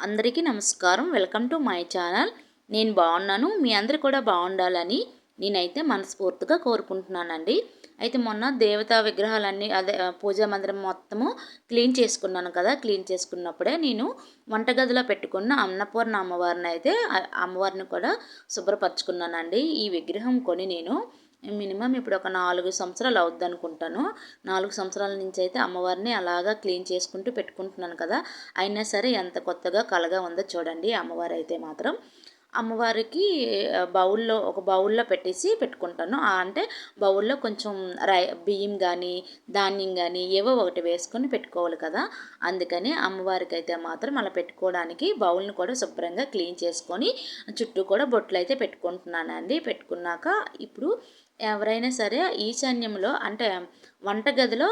అందరికీ నమస్కారం. Welcome to my channel. నేను బాగున్నాను. మీ అందరు కూడా బాగుండాలని నేనైతే మనస్ఫూర్తిగా కోరుకుంటున్నానండి. అయితే మొన్న దేవతా విగ్రహాలన్నీ అదే పూజా మందిరం మొత్తము క్లీన్ చేసుకున్నాను కదా. క్లీన్ చేసుకున్నప్పుడే నేను వంటగదిలో పెట్టుకున్న అన్నపూర్ణ అమ్మవారిని అయితే అమ్మవారిని కూడా శుభ్రపరచుకున్నానండి. ఈ విగ్రహం కొని నేను మినిమం ఇప్పుడు ఒక నాలుగు సంవత్సరాలు అవుద్ది అనుకుంటాను నాలుగు సంవత్సరాల నుంచి అయితే అమ్మవారిని అలాగా క్లీన్ చేసుకుంటూ పెట్టుకుంటున్నాను కదా. అయినా సరే ఎంత కొత్తగా కలగా ఉందో చూడండి అమ్మవారు అయితే మాత్రం. అమ్మవారికి బౌల్లో ఒక బౌల్లో పెట్టేసి పెట్టుకుంటాను. అంటే బౌల్లో కొంచెం రై బియ్యం కానీ ధాన్యం కానీ ఏవో ఒకటి వేసుకొని పెట్టుకోవాలి కదా. అందుకని అమ్మవారికి అయితే మాత్రం అలా పెట్టుకోవడానికి బౌల్ని కూడా శుభ్రంగా క్లీన్ చేసుకొని చుట్టూ కూడా బొట్లు అయితే పెట్టుకుంటున్నానండి. పెట్టుకున్నాక ఇప్పుడు ఎవరైనా సరే ఈశాన్యంలో అంటే వంటగదిలో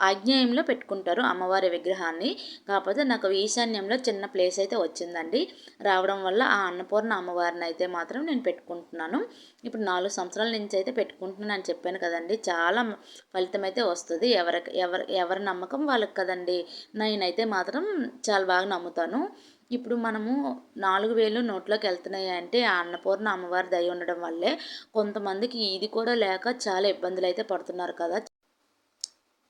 ఆగ్నేయంలో పెట్టుకుంటారు అమ్మవారి విగ్రహాన్ని. కాకపోతే నాకు ఈశాన్యంలో చిన్న ప్లేస్ అయితే వచ్చిందండి. రావడం వల్ల ఆ అన్నపూర్ణ అమ్మవారిని అయితే మాత్రం నేను పెట్టుకుంటున్నాను. ఇప్పుడు నాలుగు సంవత్సరాల నుంచి అయితే పెట్టుకుంటున్నాను అని చెప్పాను కదండి. చాలా ఫలితం అయితే వస్తుంది. ఎవరికి ఎవరి ఎవరి నమ్మకం వాళ్ళకి కదండి. నేనైతే మాత్రం చాలా బాగా నమ్ముతాను. ఇప్పుడు మనము నాలుగు వేలు నోట్లోకి వెళ్తున్నాయి అంటే ఆ అన్నపూర్ణ అమ్మవారి దయ ఉండడం వల్లే కొంతమందికి ఇది కూడా లేక చాలా ఇబ్బందులు అయితే పడుతున్నారు కదా.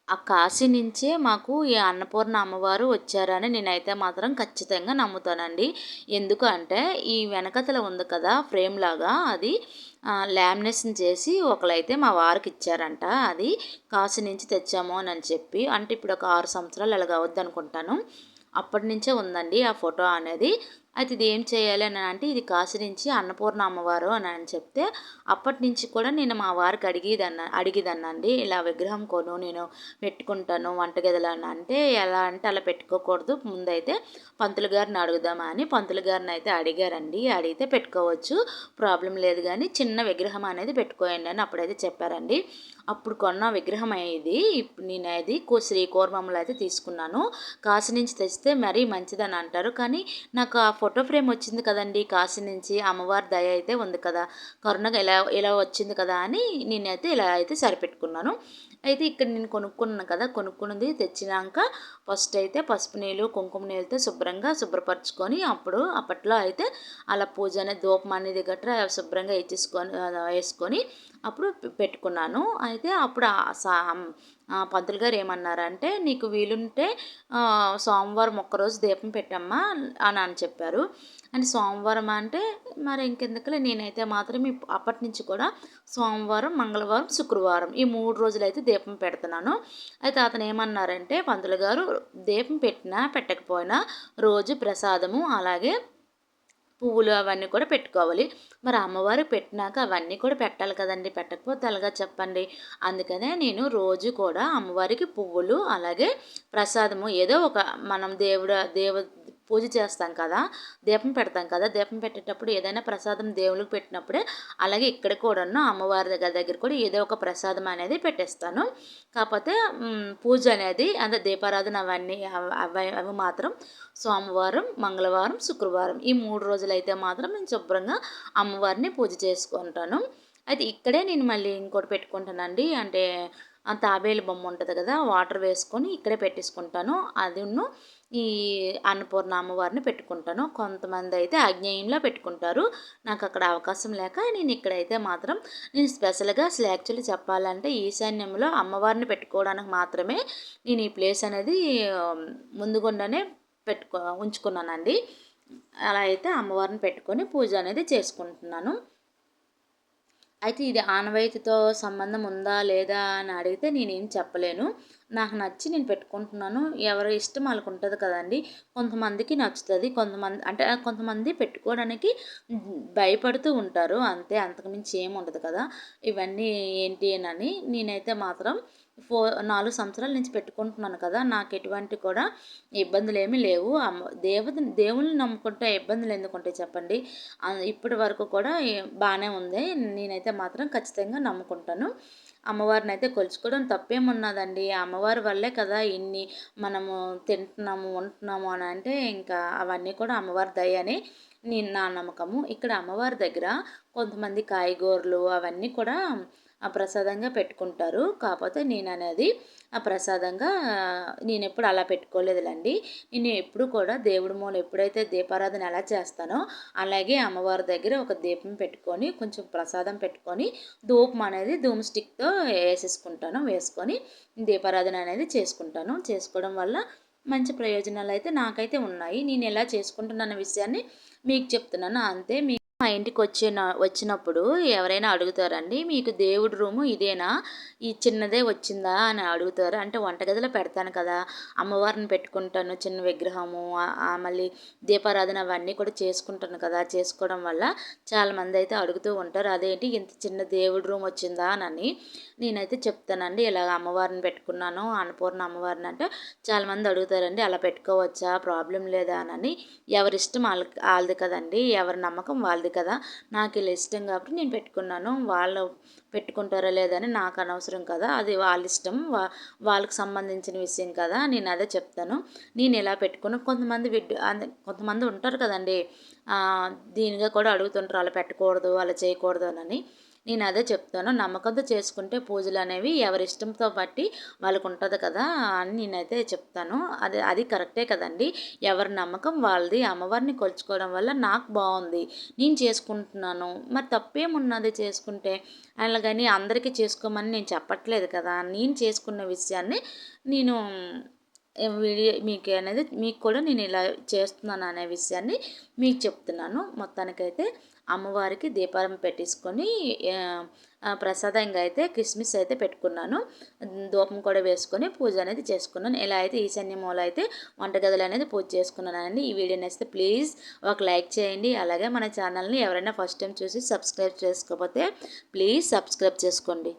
ఆ కాశీ నుంచే మాకు ఈ అన్నపూర్ణ అమ్మవారు వచ్చారని నేనైతే మాత్రం ఖచ్చితంగా నమ్ముతానండి. ఎందుకు అంటే ఈ వెనకతల ఉంది కదా ఫ్రేమ్ లాగా అది లామినేషన్ చేసి ఒకలైతే మా వారికి ఇచ్చారంట. అది కాశీ నుంచి తెచ్చాము అని చెప్పి అంటే ఇప్పుడు ఒక ఆరు సంవత్సరాలు అలాగ అవద్దు అనుకుంటాను. అప్పటి నుంచే ఉందండి ఆ ఫోటో అనేది. అయితే ఇది ఏం చేయాలి అని అంటే ఇది కాశీ నుంచి అన్నపూర్ణ అమ్మవారు అని అని చెప్తే అప్పటి నుంచి కూడా నేను మా వారికి అడిగేదన్న అడిగిదన్నండి. ఇలా విగ్రహం కొను నేను పెట్టుకుంటాను వంటగదిలో అంటే ఎలా అంటే అలా పెట్టుకోకూడదు. ముందైతే పంతులు గారిని అడుగుదామా అని పంతులు గారిని అయితే అడిగారండి. అడిగితే పెట్టుకోవచ్చు ప్రాబ్లం లేదు కానీ చిన్న విగ్రహం అనేది పెట్టుకోయండి అని అప్పుడైతే చెప్పారండి. అప్పుడు కొన్న విగ్రహం అయ్యేది నేను అది శ్రీ అయితే తీసుకున్నాను. కాశీ నుంచి తెస్తే మరీ మంచిదని అంటారు. కానీ నాకు ఆ ఫోటో ఫ్రేమ్ వచ్చింది కదండి కాశీ నుంచి అమ్మవారి దయ అయితే ఉంది కదా. కరుణగా ఎలా ఎలా వచ్చింది కదా అని నేనైతే ఇలా అయితే సరిపెట్టుకున్నాను. అయితే ఇక్కడ నేను కొనుక్కున్నాను కదా కొనుక్కున్నది తెచ్చినాక ఫస్ట్ అయితే పసుపు నీళ్ళు కుంకుమ నీళ్ళతో శుభ్రంగా శుభ్రపరచుకొని అప్పుడు అప్పట్లో అయితే అలా పూజ అనేది ధూపం అనేది గట్రా శుభ్రంగా వేసేసుకొని వేసుకొని అప్పుడు పెట్టుకున్నాను. అయితే అప్పుడు పంతులు గారు ఏమన్నారంటే నీకు వీలుంటే సోమవారం ఒక్కరోజు దీపం పెట్టమ్మా అని అని చెప్పారు. అంటే సోమవారం అంటే మరి ఇంకెందుకులే నేనైతే మాత్రం అప్పటి నుంచి కూడా సోమవారం మంగళవారం శుక్రవారం ఈ మూడు రోజులు అయితే దీపం పెడుతున్నాను. అయితే అతను ఏమన్నారంటే పంతులు గారు దీపం పెట్టినా పెట్టకపోయినా రోజు ప్రసాదము అలాగే పువ్వులు అవన్నీ కూడా పెట్టుకోవాలి. మరి అమ్మవారు పెట్టినాక అవన్నీ కూడా పెట్టాలి కదండి. పెట్టకపోతే అలాగా చెప్పండి. అందుకనే నేను రోజు కూడా అమ్మవారికి పువ్వులు అలాగే ప్రసాదము ఏదో ఒక మనం దేవుడు దేవ పూజ చేస్తాం కదా దీపం పెడతాం కదా దీపం పెట్టేటప్పుడు ఏదైనా ప్రసాదం దేవుడికి పెట్టినప్పుడే అలాగే ఇక్కడ కూడాను అమ్మవారి దగ్గర దగ్గర కూడా ఏదో ఒక ప్రసాదం అనేది పెట్టేస్తాను. కాకపోతే పూజ అనేది అంటే దీపారాధన అవన్నీ అవి అవి మాత్రం సోమవారం మంగళవారం శుక్రవారం ఈ మూడు రోజులు అయితే మాత్రం నేను శుభ్రంగా అమ్మవారిని పూజ చేసుకుంటాను. అయితే ఇక్కడే నేను మళ్ళీ ఇంకోటి పెట్టుకుంటానండి. అంటే తాబేలు బొమ్మ ఉంటుంది కదా వాటర్ వేసుకొని ఇక్కడే పెట్టేసుకుంటాను. అది ఈ అన్నపూర్ణ అమ్మవారిని పెట్టుకుంటాను. కొంతమంది అయితే అజ్ఞేయంలో పెట్టుకుంటారు. నాకు అక్కడ అవకాశం లేక నేను ఇక్కడైతే మాత్రం నేను స్పెషల్గా అసలు యాక్చువల్లీ చెప్పాలంటే ఈశాన్యంలో అమ్మవారిని పెట్టుకోవడానికి మాత్రమే నేను ఈ ప్లేస్ అనేది ముందుగుండానే పెట్టుకో ఉంచుకున్నానండి. అలా అయితే అమ్మవారిని పెట్టుకొని పూజ అనేది చేసుకుంటున్నాను. అయితే ఇది ఆనవాయితీతో సంబంధం ఉందా లేదా అని అడిగితే నేనేం చెప్పలేను. నాకు నచ్చి నేను పెట్టుకుంటున్నాను. ఎవరి ఇష్టం వాళ్ళకు ఉంటుంది కదండి. కొంతమందికి నచ్చుతుంది. కొంతమంది అంటే కొంతమంది పెట్టుకోవడానికి భయపడుతూ ఉంటారు. అంతే అంతకుమించి ఏమి ఉండదు కదా. ఇవన్నీ ఏంటి అని నేనైతే మాత్రం ఫో నాలుగు సంవత్సరాల నుంచి పెట్టుకుంటున్నాను కదా నాకు ఎటువంటి కూడా ఇబ్బందులు ఏమీ లేవు. దేవత దేవుని నమ్ముకుంటే ఇబ్బందులు ఎందుకుంటే చెప్పండి? ఇప్పటి వరకు కూడా బాగానే ఉంది. నేనైతే మాత్రం ఖచ్చితంగా నమ్ముకుంటాను. అమ్మవారిని అయితే కొలుచుకోవడం తప్పేమున్నదండి? అమ్మవారి వల్లే కదా ఇన్ని మనము తింటున్నాము ఉంటున్నాము అని అంటే ఇంకా అవన్నీ కూడా అమ్మవారి దయ అని నేను నా నమ్మకము. ఇక్కడ అమ్మవారి దగ్గర కొంతమంది కాయగూరలు అవన్నీ కూడా ఆ ప్రసాదంగా పెట్టుకుంటారు. కాకపోతే నేను అనేది ఆ ప్రసాదంగా నేను ఎప్పుడు అలా పెట్టుకోలేదులండి. నేను ఎప్పుడు కూడా దేవుడి మూల ఎప్పుడైతే దీపారాధన ఎలా చేస్తానో అలాగే అమ్మవారి దగ్గర ఒక దీపం పెట్టుకొని కొంచెం ప్రసాదం పెట్టుకొని ధూపం అనేది ధూమ్ స్టిక్తో వేసేసుకుంటాను. వేసుకొని దీపారాధన అనేది చేసుకుంటాను. చేసుకోవడం వల్ల మంచి ప్రయోజనాలు అయితే నాకైతే ఉన్నాయి. నేను ఎలా చేసుకుంటున్న విషయాన్ని మీకు చెప్తున్నాను. అంతే మీ మా ఇంటికి వచ్చిన వచ్చినప్పుడు ఎవరైనా అడుగుతారండి మీకు దేవుడి రూము ఇదేనా? ఈ చిన్నదే వచ్చిందా? అని అడుగుతారు. అంటే వంటగదిలో పెడతాను కదా అమ్మవారిని పెట్టుకుంటాను చిన్న విగ్రహము మళ్ళీ దీపారాధన అవన్నీ కూడా చేసుకుంటాను కదా చేసుకోవడం వల్ల చాలామంది అయితే అడుగుతూ ఉంటారు అదేంటి ఇంత చిన్న దేవుడి రూమ్ వచ్చిందా? అని నేనైతే చెప్తానండి ఇలా అమ్మవారిని పెట్టుకున్నాను అన్నపూర్ణ అమ్మవారిని అంటే చాలామంది అడుగుతారండి అలా పెట్టుకోవచ్చా? ప్రాబ్లం లేదా? అని. ఎవరిష్టం వాళ్ళకి వాళ్ళది కదండి ఎవరి నమ్మకం వాళ్ళది కదా నాకు ఇలా ఇష్టం కాబట్టి నేను పెట్టుకున్నాను. వాళ్ళు పెట్టుకుంటారా లేదని నాకు అనవసరం కదా. అది వాళ్ళ ఇష్టం. వా వాళ్ళకి సంబంధించిన విషయం కదా. నేను అదే చెప్తాను. నేను ఎలా పెట్టుకున్నా కొంతమంది విడ్ కొంతమంది ఉంటారు కదండి. దీనిగా కూడా అడుగుతుంటారు. అలా పెట్టకూడదు అలా చేయకూడదు అని. నేను అదే చెప్తాను. నమ్మకంతో చేసుకుంటే పూజలు అనేవి ఎవరి ఇష్టంతో బట్టి వాళ్ళకు ఉంటుంది కదా అని నేనైతే చెప్తాను. అది అది కరెక్టే కదండి. ఎవరి నమ్మకం వాళ్ళది. అమ్మవారిని కొలుచుకోవడం వల్ల నాకు బాగుంది. నేను చేసుకుంటున్నాను. మరి తప్పేమున్నది చేసుకుంటే? అలాగని అందరికీ చేసుకోమని నేను చెప్పట్లేదు కదా. నేను చేసుకున్న విషయాన్ని నేను వీడియో మీకు అనేది మీకు కూడా నేను ఇలా చేస్తున్నాను అనే విషయాన్ని మీకు చెప్తున్నాను. మొత్తానికైతే అమ్మవారికి దీపారం పెట్టేసుకొని ప్రసాదంగా అయితే కిస్మిస్ అయితే పెట్టుకున్నాను. దూపం కూడా వేసుకొని పూజ అనేది చేసుకున్నాను. ఇలా అయితే ఈశాన్య మూల అయితే వంటగదులు అనేది పూజ చేసుకున్నానండి. ఈ వీడియో నచ్చితే ప్లీజ్ ఒక లైక్ చేయండి. అలాగే మన ఛానల్ని ఎవరైనా ఫస్ట్ టైం చూసి సబ్స్క్రైబ్ చేసుకోకపోతే ప్లీజ్ సబ్స్క్రైబ్ చేసుకోండి.